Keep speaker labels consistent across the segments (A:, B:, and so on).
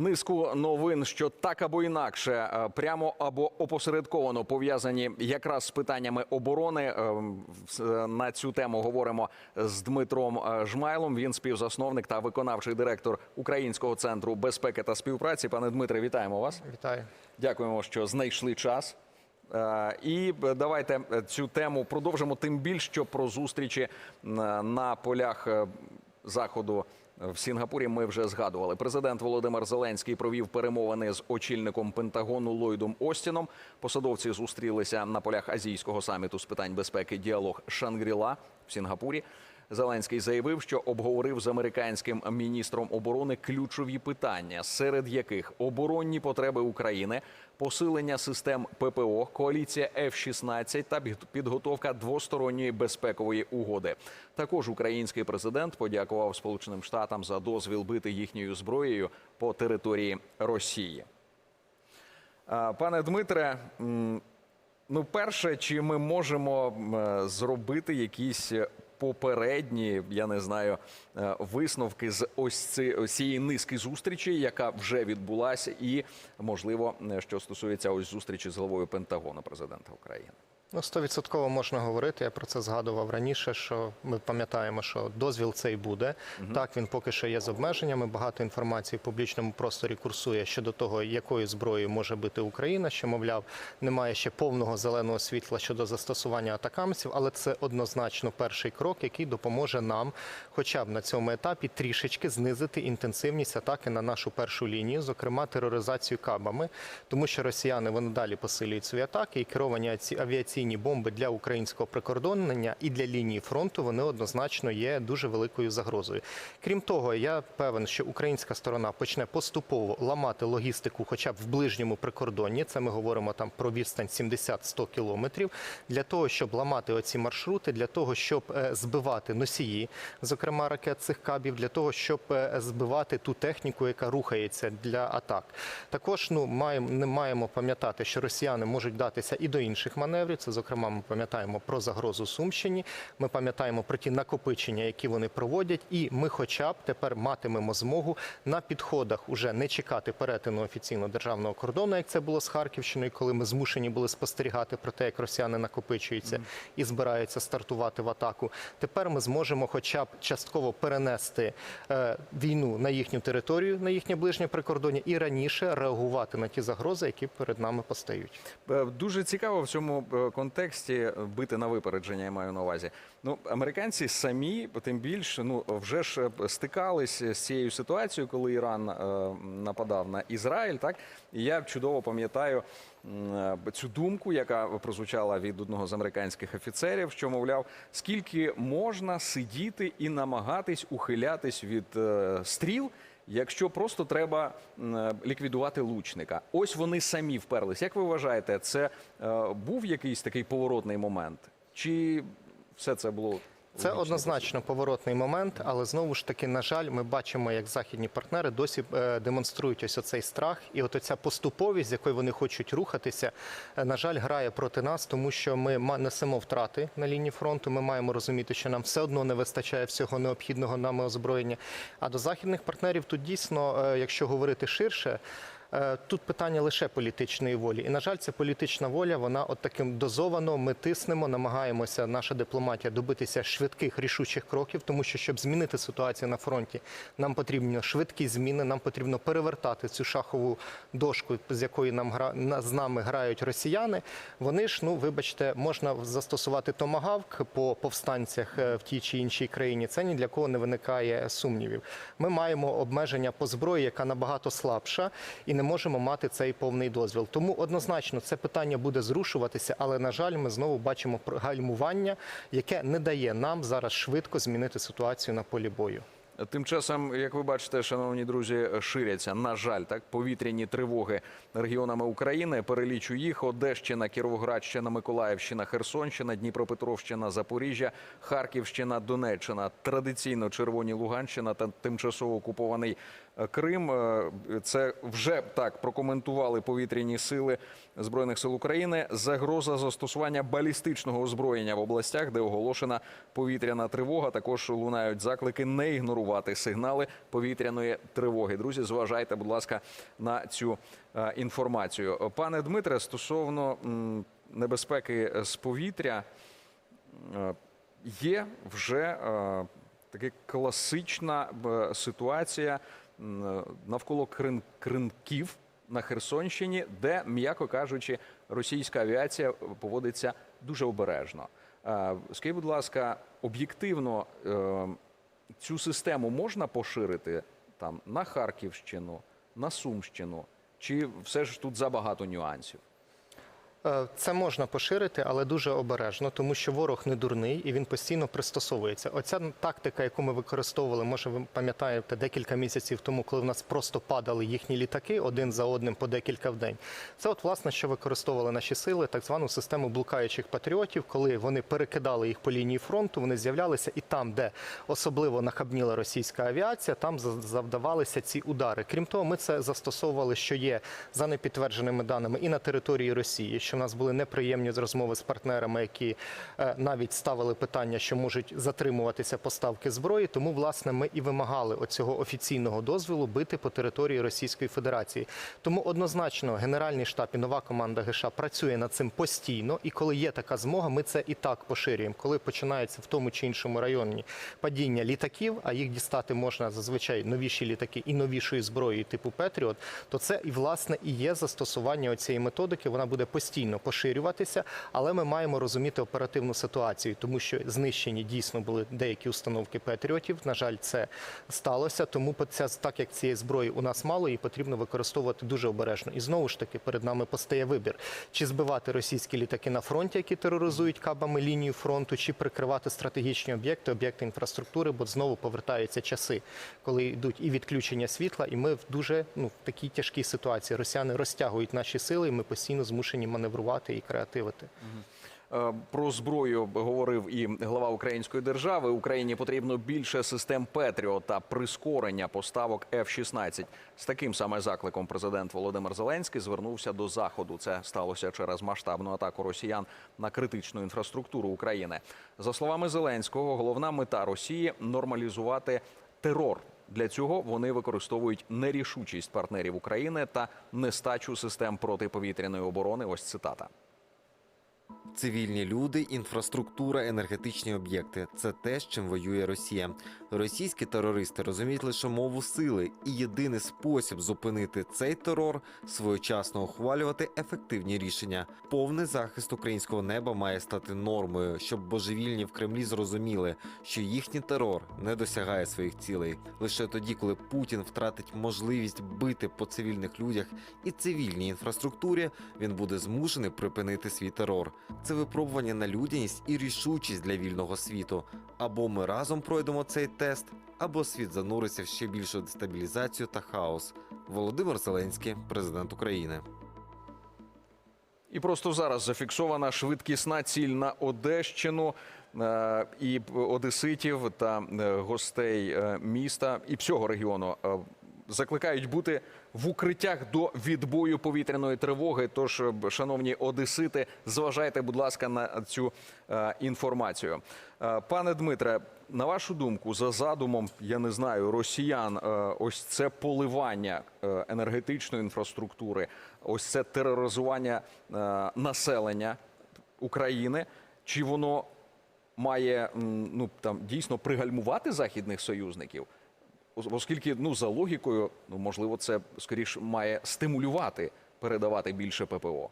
A: Низку новин, що так або інакше, е, прямо або опосередковано пов'язані якраз з питаннями оборони. Е, е, На цю тему говоримо з Дмитром Жмайлом. Він співзасновник та виконавчий директор Українського центру безпеки та співпраці. Пане Дмитре, вітаємо вас.
B: Вітаю.
A: Дякуємо, що знайшли час. І давайте цю тему продовжимо. Тим більше що про зустрічі на полях заходу в Сінгапурі. Ми вже згадували. Президент Володимир Зеленський провів перемовини з очільником Пентагону Ллойдом Остіном. Посадовці зустрілися на полях азійського саміту з питань безпеки діалог Шангріла в Сінгапурі. Зеленський заявив, що обговорив з американським міністром оборони ключові питання, серед яких оборонні потреби України, посилення систем ППО, коаліція F-16 та під- підготовка двосторонньої безпекової угоди. Також український президент подякував Сполученим Штатам за дозвіл бити їхньою зброєю по території Росії. Пане Дмитре, ну перше, чи ми можемо е, зробити якісь попередні, я не знаю, е, висновки з ось ці- ось цієї низки зустрічей, яка вже відбулася, і можливо, е, що стосується ось зустрічі з головою Пентагону президента України.
B: Ну, стовідсотково можна говорити. Я про це згадував раніше. Що ми пам'ятаємо, що дозвіл цей буде. Так він поки що є з обмеженнями. Багато інформації в публічному просторі курсує щодо того, якою зброєю може бити Україна. Що мовляв, немає ще повного зеленого світла щодо застосування атакамсів, але це однозначно перший крок, який допоможе нам, хоча б на цьому етапі, трішечки знизити інтенсивність атаки на нашу першу лінію, зокрема тероризацію кабами, тому що росіяни вони далі посилюють свої атаки і керовані ці авіаційні бомби для українського прикордонення і для лінії фронту вони однозначно є дуже великою загрозою. Крім того, я певен, що українська сторона почне поступово ламати логістику, хоча б в ближньому прикордонні. Це ми говоримо там про відстань 70-100 кілометрів, для того, щоб ламати оці маршрути, для того, щоб е, збивати носії, зокрема ракет цих кабів, для того, щоб е, збивати ту техніку, яка рухається для атак. Також ну маємо не маємо пам'ятати, що росіяни можуть датися і до інших маневрів. Це зокрема, ми пам'ятаємо про загрозу Сумщині. Ми пам'ятаємо про ті накопичення, які вони проводять, і ми, хоча б тепер матимемо змогу на підходах уже не чекати перетину офіційно державного кордону, як це було з Харківщиною, коли ми змушені були спостерігати про те, як росіяни накопичуються і збираються стартувати в атаку. Тепер ми зможемо, хоча б частково перенести е, війну на їхню територію, на їхнє ближнє прикордоння, і раніше реагувати на ті загрози, які перед нами постають.
A: Е, Дуже цікаво в цьому е, контексті е, бити на випередження, я маю на увазі. Ну, американці самі, тим більше, ну вже ж е, стикались з цією ситуацією, коли Іран е, нападав на Ізраїль. Так і я чудово пам'ятаю цю думку, яка прозвучала від одного з американських офіцерів, що мовляв, скільки можна сидіти і намагатись ухилятись від стріл. Якщо просто треба е, ліквідувати лучника, ось вони самі вперлись. Як ви вважаєте, це е, був якийсь такий поворотний момент? Чи все це було
B: Це однозначно поворотний момент, але знову ж таки, на жаль, ми бачимо, як західні партнери досі е, демонструють ось оцей страх, і от оця поступовість, з якою вони хочуть рухатися, е, на жаль, грає проти нас, тому що ми несемо втрати на лінії фронту. Ми маємо розуміти, що нам все одно не вистачає всього необхідного нами озброєння. А до західних партнерів тут дійсно, е, якщо говорити ширше. Е, Тут питання лише політичної волі, і на жаль, ця політична воля, вона от таким дозовано. Ми тиснемо, намагаємося, наша дипломатія добитися швидких рішучих кроків, тому що щоб змінити ситуацію на фронті, нам потрібно швидкі зміни. Нам потрібно перевертати цю шахову дошку, з якої нам гра з нами грають росіяни. Вони ж, ну вибачте, можна застосувати томагавк по повстанцях е, в тій чи іншій країні. Це ні для кого не виникає сумнівів. Ми маємо обмеження по зброї, яка набагато слабша, і не можемо мати цей повний дозвіл. Тому однозначно це питання буде зрушуватися, але на жаль, ми знову бачимо гальмування, яке не дає нам зараз швидко змінити ситуацію на полі бою.
A: Тим часом, як ви бачите, шановні друзі, ширяться, на жаль, так повітряні тривоги регіонами України. Перелічу їх: Одещина, Кіровоградщина, Миколаївщина, Херсонщина, Дніпропетровщина, Запоріжжя, Харківщина, Донеччина. Традиційно червоні Луганщина та тимчасово окупований Крим. Е, Це вже так прокоментували повітряні сили збройних сил України. Загроза застосування балістичного озброєння в областях, де оголошена повітряна тривога. Також лунають заклики не ігнорувати сигнали повітряної тривоги. Друзі, зважайте, будь ласка, на цю е, інформацію. Пане Дмитре, стосовно небезпеки з повітря. Е, Є вже е, класична е, ситуація навколо крин, кринків на Херсонщині, де, м'яко кажучи, російська авіація поводиться дуже обережно. Е, Скажіть, будь ласка, об'єктивно е, цю систему можна поширити там на Харківщину, на Сумщину, чи все ж тут забагато нюансів?
B: Е, Це можна поширити, але дуже обережно, тому що ворог не дурний і він постійно пристосовується. Оця тактика, яку ми використовували, може, ви пам'ятаєте, декілька місяців тому, коли в нас просто падали їхні літаки один за одним по декілька в день. Це, от, власне, що використовували наші сили, так звану систему блукаючих патріотів, коли вони перекидали їх по лінії фронту, вони з'являлися і там, де особливо нахабніла російська авіація, там за- завдавалися ці удари. Крім того, ми це застосовували, що є за непідтвердженими даними і на території Росії, що в нас були неприємні розмови з партнерами, які е, навіть ставили питання, що можуть затримуватися поставки зброї. Тому, власне, ми і вимагали оцього офіційного дозволу бити по території Російської Федерації. Тому однозначно Генеральний штаб і нова команда ГШ працює над цим постійно. І коли є така змога, ми це і так поширюємо. Коли починається в тому чи іншому районі падіння літаків, а їх дістати можна зазвичай новіші літаки і новішої зброї, типу Петріот, то це і власне і є застосування цієї методики. Вона буде постійно поширюватися, але ми маємо розуміти оперативну ситуацію, тому що знищені дійсно були деякі установки Петріотів. На жаль, це сталося. Тому так як цієї зброї у нас мало, її потрібно використовувати дуже обережно. І знову ж таки перед нами постає вибір: чи збивати російські літаки на фронті, які тероризують кабами лінію фронту, чи прикривати стратегічні об'єкти, об'єкти інфраструктури, бо знову повертаються часи, коли йдуть і відключення світла, і ми в дуже ну в такій тяжкій ситуації. Росіяни розтягують наші сили, і ми постійно змушені маневрувати і креативити.
A: Е, Про зброю говорив і глава української держави. Україні потрібно більше систем Петріот та прискорення поставок F-16. З таким саме закликом президент Володимир Зеленський звернувся до заходу. Це сталося через масштабну атаку росіян на критичну інфраструктуру України. За словами Зеленського, головна мета Росії нормалізувати терор. Для цього вони використовують нерішучість партнерів України та нестачу систем протиповітряної оборони. Ось цитата.
C: Цивільні люди, інфраструктура, енергетичні об'єкти це те, з чим воює Росія. Російські терористи розуміють лише мову сили, і єдиний спосіб зупинити цей терор своєчасно ухвалювати ефективні рішення. Повний захист українського неба має стати нормою, щоб божевільні в Кремлі зрозуміли, що їхній терор не досягає своїх цілей. Лише тоді, коли Путін втратить можливість бити по цивільних людях і цивільній інфраструктурі, він буде змушений припинити свій терор. Це випробування на людяність і рішучість для вільного світу. Або ми разом пройдемо цей тест, або світ зануриться в ще більшу дестабілізацію та хаос. Володимир Зеленський, президент України.
A: І просто зараз зафіксована швидкісна ціль на Одещину е, і одеситів та е, гостей е, міста і всього регіону. Закликають бути в укриттях до відбою повітряної тривоги. Тож, е, шановні одесити, зважайте, будь ласка, на цю е, інформацію. Е, Пане Дмитре, на вашу думку, за задумом, я не знаю, росіян, е, ось це поливання е, енергетичної інфраструктури, ось це тероризування населення України, чи воно має ну там дійсно пригальмувати західних союзників? Ос- Оскільки ну за логікою, ну можливо, це скоріш має стимулювати передавати більше ППО.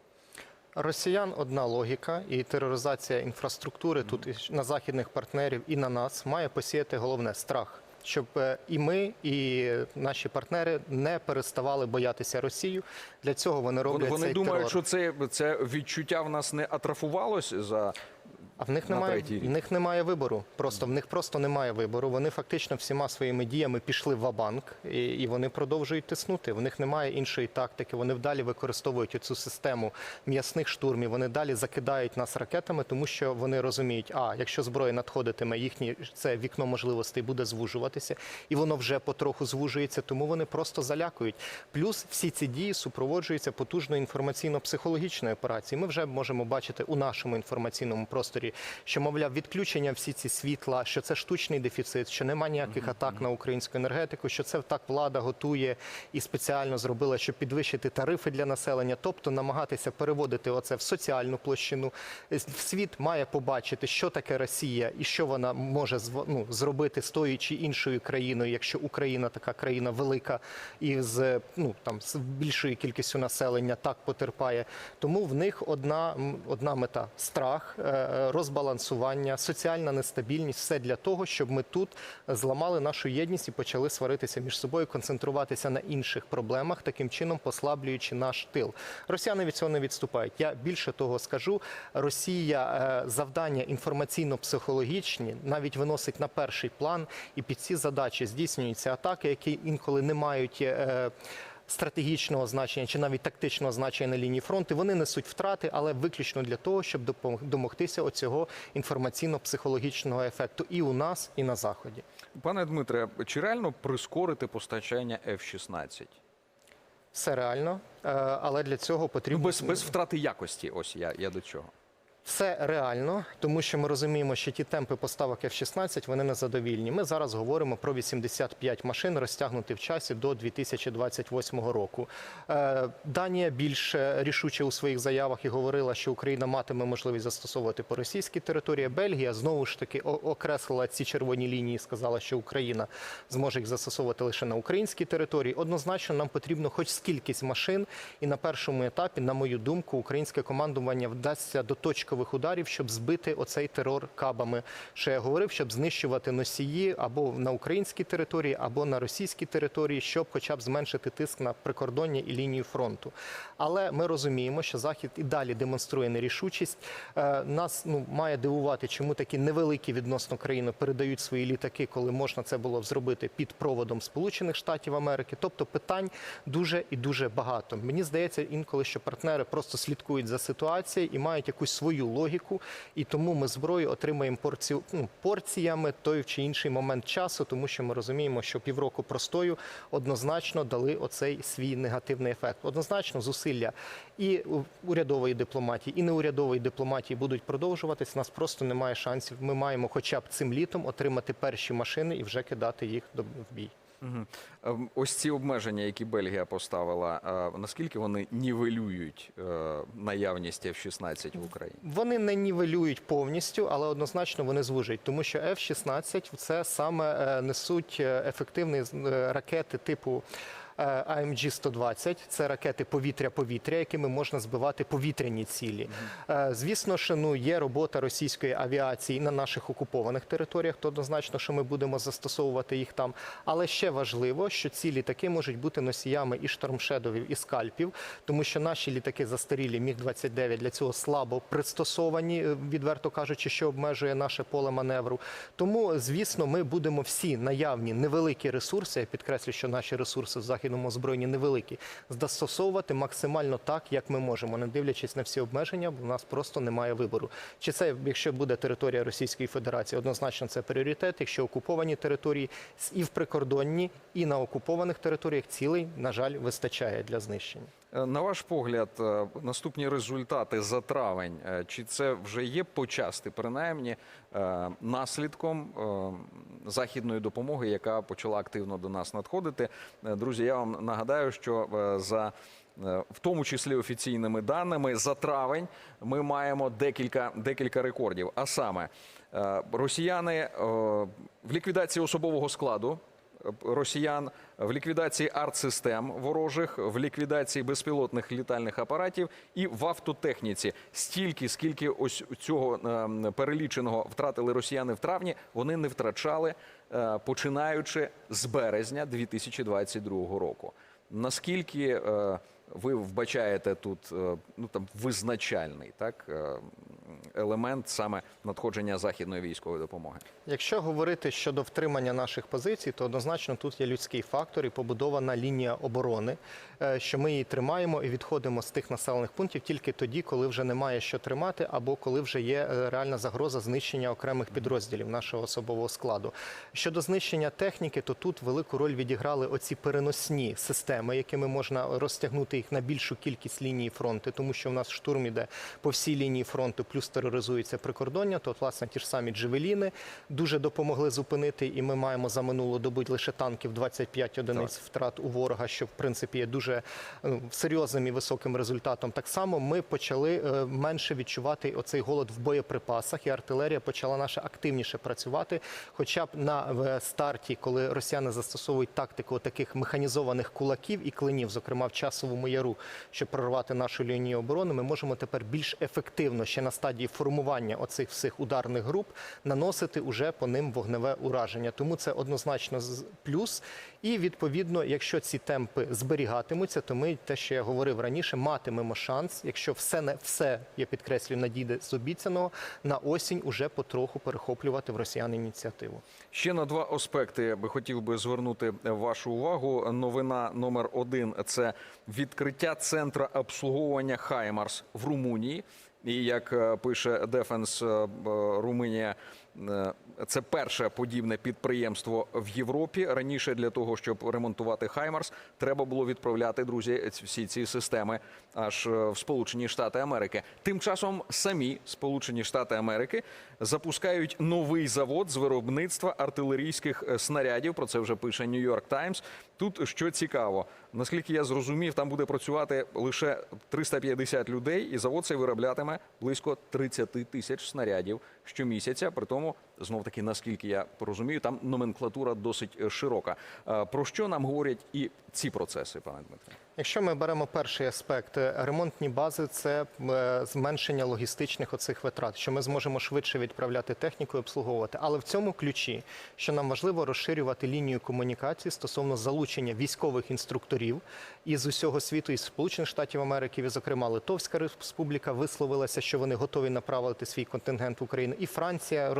B: Росіян одна логіка, і тероризація інфраструктури тут і на західних партнерів і на нас має посіяти головне страх. Щоб е, і ми, і наші партнери не переставали боятися Росію. Для цього вони роблять
A: Вони, вони
B: цей
A: думають,
B: терор.
A: що це, це відчуття в нас не атрофувалось за
B: А в них немає в них немає вибору. Просто в них просто немає вибору. Вони фактично всіма своїми діями пішли в банк і, і вони продовжують тиснути. В них немає іншої тактики. Вони вдалі використовують цю систему м'ясних штурмів. Вони далі закидають нас ракетами, тому що вони розуміють, а якщо зброя надходитиме, їхнє це вікно можливостей буде звужуватися, і воно вже потроху звужується. Тому вони просто залякують. Плюс всі ці дії супроводжуються потужною інформаційно-психологічною операцією. Ми вже можемо бачити у нашому інформаційному просторі, що мовляв відключення всі ці світла, що це штучний дефіцит, що немає ніяких атак на українську енергетику, що це так влада готує і спеціально зробила, щоб підвищити тарифи для населення, тобто намагатися переводити оце в соціальну площину. Е, Світ має побачити, що таке Росія і що вона може ну, зробити з тою чи іншою країною, якщо Україна така країна велика і з ну там з більшою кількістю населення так потерпає. Тому в них одна, одна мета страх, е, розбалансування, соціальна нестабільність все для того, щоб ми тут зламали нашу єдність і почали сваритися між собою, концентруватися на інших проблемах, таким чином послаблюючи наш тил. Росіяни від цього не відступають. Я більше того скажу. Росія е, завдання інформаційно-психологічні навіть виносить на перший план, і під ці задачі здійснюються атаки, які інколи не мають. Стратегічного значення чи навіть тактичного значення на лінії фронту вони несуть втрати, але виключно для того, щоб домогтися оцього інформаційно-психологічного ефекту і у нас, і на заході.
A: Пане Дмитре, чи реально прискорити постачання F-16?
B: Все реально, е, але для цього
A: Ну,
B: потрібно
A: без, без втрати якості. Ось я, я до чого.
B: Все реально, тому що ми розуміємо, що ті темпи поставок F-16 вони незадовільні. Ми зараз говоримо про 85 машин, розтягнути в часі до 2028 року. Е, Данія більш рішуче у своїх заявах і говорила, що Україна матиме можливість застосовувати по російській території. Бельгія знову ж таки окреслила ці червоні лінії, і сказала, що Україна зможе їх застосовувати лише на українській території. Однозначно, нам потрібно хоч скількись машин, і на першому етапі, на мою думку, українське командування вдасться до точкових ударів, щоб збити оцей терор кабами. Що я говорив, щоб знищувати носії або на українській території, або на російській території, щоб хоча б зменшити тиск на прикордоння і лінію фронту. Але ми розуміємо, що захід і далі демонструє нерішучість. Е, Нас ну має дивувати, чому такі невеликі відносно країни передають свої літаки, коли можна це було зробити під проводом Сполучених Штатів Америки. Тобто питань дуже і дуже багато. Мені здається, інколи що партнери просто слідкують за ситуацією і мають якусь свою логіку, і тому ми зброю отримаємо порцію ну, порціями той чи інший момент часу, тому що ми розуміємо, що півроку простою однозначно дали оцей свій негативний ефект. Однозначно, зусилля і урядової дипломатії, і неурядової дипломатії будуть продовжуватись. Нас просто немає шансів. Ми маємо, хоча б цим літом, отримати перші машини і вже кидати їх в бій.
A: Ем, Ось ці обмеження, які Бельгія поставила, е, наскільки вони нівелюють е, наявність F-16 в Україні?
B: Вони не нівелюють повністю, але однозначно вони звужують, тому що F-16 це саме е, несуть ефективні ракети типу. Е, AMG-120 – це ракети повітря-повітря, якими можна збивати повітряні цілі. Е, Звісно, що ну є робота російської авіації на наших окупованих територіях, то однозначно, що ми будемо застосовувати їх там. Але ще важливо, що ці літаки можуть бути носіями і штормшедовів, і скальпів, тому що наші літаки застарілі Міг-29 для цього слабо пристосовані, е, відверто кажучи, що обмежує наше поле маневру. Тому, звісно, ми будемо всі наявні невеликі ресурси. Я підкреслю, що наші ресурси в західному озброєнні невеликі, застосовувати максимально так, як ми можемо, не дивлячись на всі обмеження, бо в нас просто немає вибору. Чи це, якщо буде територія Російської Федерації, однозначно це пріоритет. Якщо окуповані території і в прикордонні, і на окупованих територіях цілей, на жаль, вистачає для знищення.
A: Е, На ваш погляд, е, наступні результати за травень, е, чи це вже є почасти, принаймні, наслідком західної допомоги, яка почала активно до нас надходити? Друзі, я вам нагадаю, що за в тому числі офіційними даними, за травень ми маємо декілька, декілька рекордів. А саме, росіяни в ліквідації особового складу росіян в ліквідації артсистем ворожих, в ліквідації безпілотних літальних апаратів і в автотехніці. Стільки, скільки ось цього е, переліченого втратили росіяни в травні, вони не втрачали е, починаючи з березня 2022 року. Наскільки е, ви вбачаєте тут е, ну там визначальний так е, елемент саме надходження західної військової допомоги.
B: Якщо говорити щодо втримання наших позицій, то однозначно тут є людський фактор і побудована лінія оборони, е, що ми її тримаємо і відходимо з тих населених пунктів тільки тоді, коли вже немає що тримати, або коли вже є е, реальна загроза знищення окремих підрозділів нашого особового складу. Щодо знищення техніки, то тут велику роль відіграли оці переносні системи, якими можна розтягнути їх на більшу кількість лінії фронту, тому що в нас штурм іде по всій лінії фронту, плюс тероризується прикордоння. То, от, власне, ті ж самі джевеліни дуже допомогли зупинити, і ми маємо за минулу добу лише танків 25 одиниць втрат у ворога, що в принципі є дуже ну, серйозним і високим результатом. Так само ми почали е, менше відчувати оцей голод в боєприпасах, і артилерія почала наша активніше працювати. Хоча б на старті, коли росіяни застосовують тактику таких механізованих кулаків і клинів, зокрема в часовому яру, щоб прорвати нашу лінію оборони, ми можемо тепер більш ефективно ще на стадії формування оцих всіх ударних груп наносити уже по ним вогневе ураження. Тому це однозначно плюс. І відповідно, якщо ці темпи зберігатимуться, то ми те, що я говорив раніше, матимемо шанс, якщо все не все, я підкреслюю, надійде з обіцяного на осінь уже потроху перехоплювати в росіян ініціативу.
A: Ще на два аспекти я би хотів би звернути вашу увагу. Новина номер один це відкриття центра обслуговування Хаймарс в Румунії. І як е, пише Дефенс Румунія, це перше подібне підприємство в Європі. Раніше для того, щоб ремонтувати Хаймарс, треба було відправляти друзі всі ці системи аж е, в Сполучені Штати Америки. Тим часом самі Сполучені Штати Америки запускають новий завод з виробництва артилерійських е, снарядів. Про це вже пише Нью-Йорк Таймс. Тут що цікаво, наскільки я зрозумів, там буде працювати лише 350 людей, і завод цей вироблятиме близько 30 тисяч снарядів щомісяця. При тому, знов таки, наскільки я розумію, там номенклатура досить е, широка. Е, Про що нам говорять і ці процеси, пане Дмитре?
B: Якщо ми беремо перший аспект, е, ремонтні бази це зменшення логістичних оцих витрат, що ми зможемо швидше відправляти техніку і обслуговувати. Але в цьому ключі, що нам важливо розширювати лінію комунікації стосовно залучення військових інструкторів із усього світу, із Сполучених Штатів Америки, і, зокрема, Литовська Республіка висловилася, що вони готові направити свій контингент в Україну. І Франція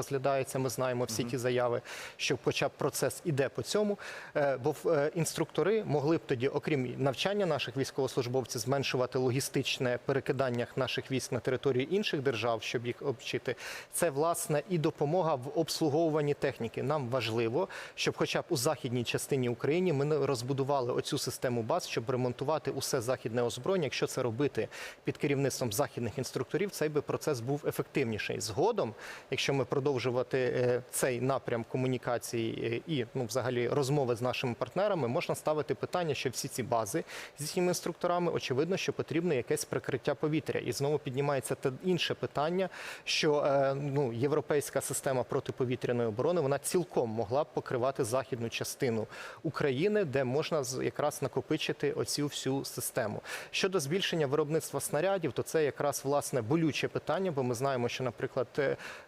B: розглядається. Ми знаємо всі ті заяви, що хоча б процес іде по цьому. Е, Бо е, інструктори могли б тоді, окрім навчання наших військовослужбовців, зменшувати логістичне перекидання наших військ на територію інших держав, щоб їх обчити. Це власне і допомога в обслуговуванні техніки. Нам важливо, щоб, хоча б у західній частині України, ми розбудували оцю систему баз, щоб ремонтувати усе західне озброєння. Якщо це робити під керівництвом західних інструкторів, цей би процес був ефективніший. Згодом, якщо ми продовжувати е, цей напрям комунікації е, і ну, взагалі розмови з нашими партнерами, можна ставити питання, що всі ці бази зі всіма інструкторами, очевидно, що потрібно якесь прикриття повітря. І знову піднімається те інше питання, що е, ну, європейська система протиповітряної оборони вона цілком могла б покривати західну частину України, де можна якраз накопичити оцю всю систему. Щодо збільшення виробництва снарядів, то це якраз власне болюче питання, бо ми знаємо, що, наприклад,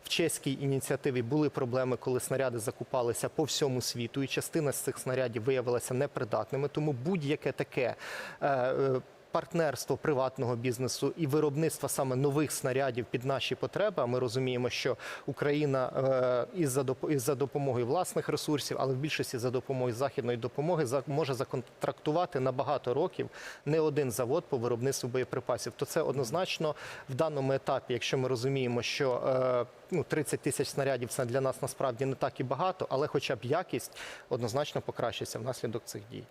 B: в чеській ініціативі були проблеми, коли снаряди закупалися по всьому світу, і частина з цих снарядів виявилася непридатними. Тому будь-яке таке. е, е, Партнерство приватного бізнесу і виробництва саме нових снарядів під наші потреби. А ми розуміємо, що Україна е, із за допомогою власних ресурсів, але в більшості за допомогою західної допомоги може законтрактувати на багато років не один завод по виробництву боєприпасів. То це однозначно в даному етапі, якщо ми розуміємо, що ну 30 тисяч снарядів це для нас насправді не так і багато, але хоча б якість однозначно покращиться внаслідок цих дій.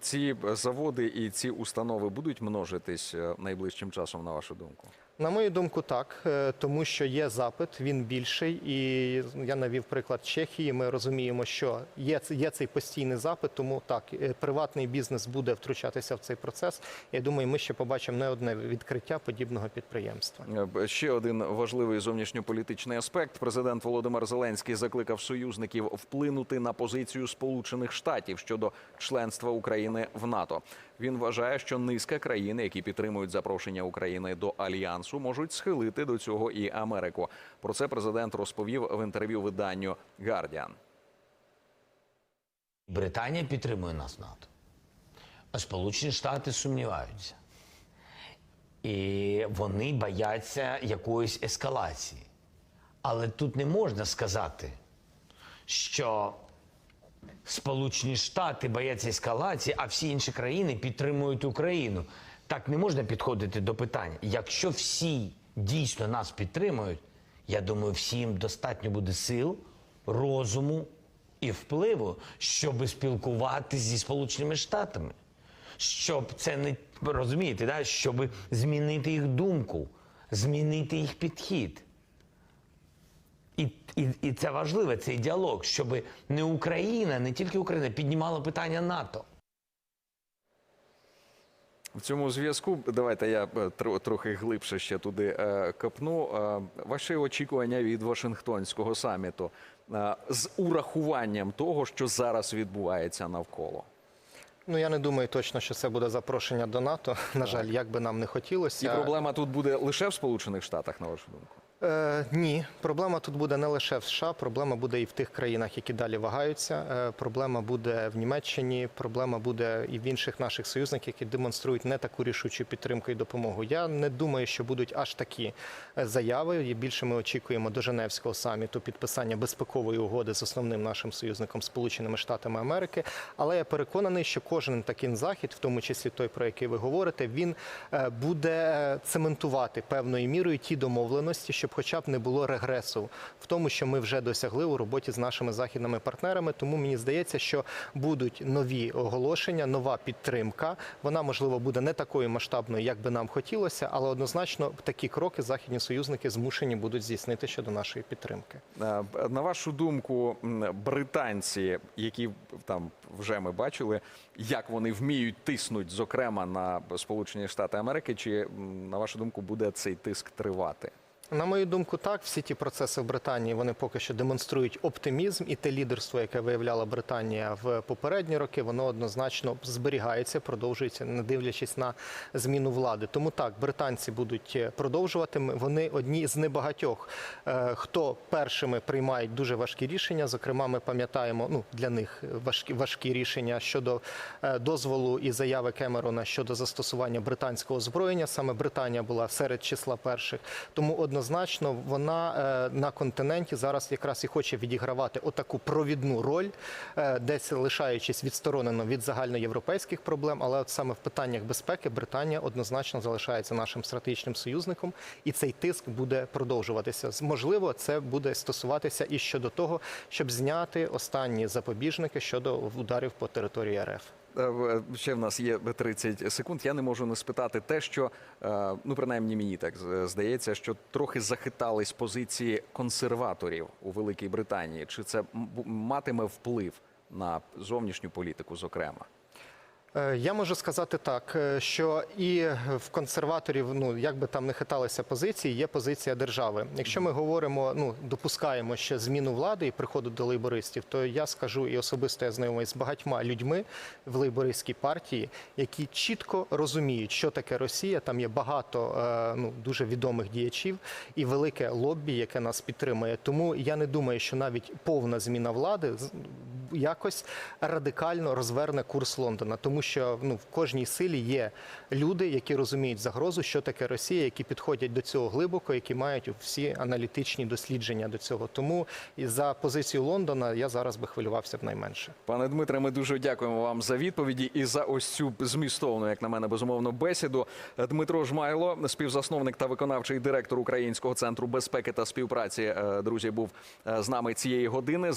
A: Ці заводи і ці установи будуть множитись е, найближчим часом, на вашу думку?
B: На мою думку, так, е, тому що є запит, він більший, і я навів приклад Чехії. Ми розуміємо, що є, є цей постійний запит, тому так, е, приватний бізнес буде втручатися в цей процес. Я думаю, ми ще побачимо не одне відкриття подібного підприємства.
A: Е, Ще один важливий зовнішньополітичний аспект. Президент Володимир Зеленський закликав союзників вплинути на позицію Сполучених Штатів щодо членства України в НАТО. Він вважає, що низка країн, які підтримують запрошення України до альянсу, можуть схилити до цього і Америку. Про це президент розповів в інтерв'ю виданню Guardian.
D: Британія підтримує нас НАТО, Сполучені Штати сумніваються. І вони бояться якоїсь ескалації. Але тут не можна сказати, що Сполучені Штати бояться ескалації, а всі інші країни підтримують Україну. Так не можна підходити до питання. Якщо всі дійсно нас підтримують, я думаю, всім достатньо буде сил, розуму і впливу, щоб спілкуватися зі Сполученими Штатами. Щоб це не розумієте, да? щоб змінити їх думку, змінити їх підхід. І, і, і це важливо, цей діалог, щоб не Україна, не тільки Україна піднімала питання НАТО.
A: В цьому зв'язку давайте я е, трохи глибше ще туди е, копну. Е, Ваші очікування від Вашингтонського саміту з урахуванням того, що зараз відбувається навколо.
B: Ну я не думаю точно, що це буде запрошення до НАТО. На жаль, як би нам не хотілося, І
A: проблема тут буде лише в Сполучених Штатах, на вашу думку.
B: Е, ні, проблема тут буде не лише в США, проблема буде і в тих країнах, які далі вагаються. Е, проблема буде в Німеччині, проблема буде і в інших наших союзниках, які демонструють не таку рішучу підтримку і допомогу. Я не думаю, що будуть аж такі е, заяви. І більше ми очікуємо до Женевського саміту підписання безпекової угоди з основним нашим союзником Сполученими Штатами Америки. Але я переконаний, що кожен такий захід, в тому числі той, про який ви говорите, він е, буде е, цементувати певною мірою ті домовленості, щоб хоча б не було регресу в тому, що ми вже досягли у роботі з нашими західними партнерами. Тому мені здається, що будуть нові оголошення, нова підтримка. Вона можливо буде не такою масштабною, як би нам хотілося, але однозначно такі кроки західні союзники змушені будуть здійснити щодо нашої підтримки.
A: Е, На вашу думку, британці, які там вже ми бачили, як вони вміють тиснуть, зокрема на Сполучені Штати Америки, чи на вашу думку буде цей тиск тривати?
B: На мою думку, так всі ті процеси в Британії вони поки що демонструють оптимізм, і те лідерство, яке виявляла Британія в попередні роки, воно однозначно зберігається, продовжується, не дивлячись на зміну влади. Тому так, британці будуть е, продовжувати. Вони одні з небагатьох, е, хто першими приймають дуже важкі рішення. Зокрема, ми пам'ятаємо ну для них важкі важкі рішення щодо е, дозволу і заяви Кемерона щодо застосування британського озброєння. Саме Британія була серед числа перших. Тому однозначно вона е, на континенті зараз якраз і хоче відігравати отаку провідну роль, е, десь лишаючись відсторонено від загальноєвропейських проблем. Але от саме в питаннях безпеки Британія однозначно залишається нашим стратегічним союзником, і цей тиск буде продовжуватися. Можливо, це буде стосуватися і щодо того, щоб зняти останні запобіжники щодо ударів по території РФ.
A: Е, в- Ще в нас є 30 секунд. Я не можу не спитати те, що е, ну принаймні мені так здається, що трохи захитались позиції консерваторів у Великій Британії. Чи це матиме вплив на зовнішню політику, зокрема?
B: Е, Я можу сказати так, е, що і в консерваторів, ну як би там не хиталися позиції, є позиція держави. Якщо ми говоримо, ну допускаємо ще зміну влади і приходу до лейбористів, то я скажу і особисто я знайомий з багатьма людьми в лейбористській партії, які чітко розуміють, що таке Росія. Там є багато е, ну дуже відомих діячів і велике лоббі, яке нас підтримує. Тому я не думаю, що навіть повна зміна влади якось радикально розверне курс Лондона, тому що ну в кожній силі є люди, які розуміють загрозу, що таке Росія, які підходять до цього глибоко, які мають всі аналітичні дослідження до цього. Тому і за позицію Лондона я зараз би хвилювався б найменше.
A: Пане Дмитре, ми дуже дякуємо вам за відповіді і за ось цю змістовну, як на мене, безумовно, бесіду. Дмитро Жмайло, співзасновник та виконавчий директор Українського центру безпеки та співпраці, е, друзі, був е, з нами цієї години.